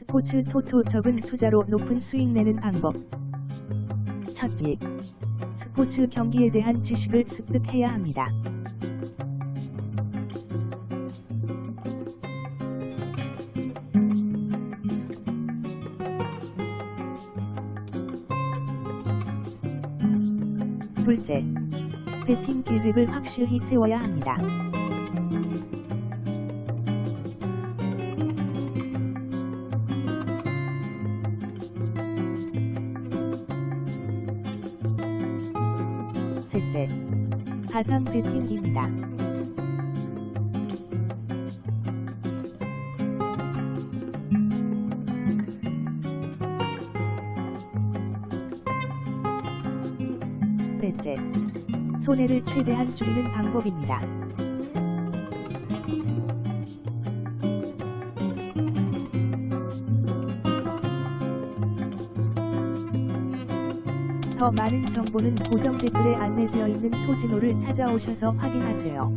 스포츠 토토 적은 투자로 높은 수익 내는 방법. 첫째, 스포츠 경기에 대한 지식을 습득해야 합니다. 둘째, 배팅 계획을 확실히 세워야 합니다. 셋째, 가상 배팅입니다. 넷째, 손해를 최대한 줄이는 방법입니다. 더 많은 정보는 고정 댓글에 안내되어 있는 토지노를 찾아오셔서 확인하세요.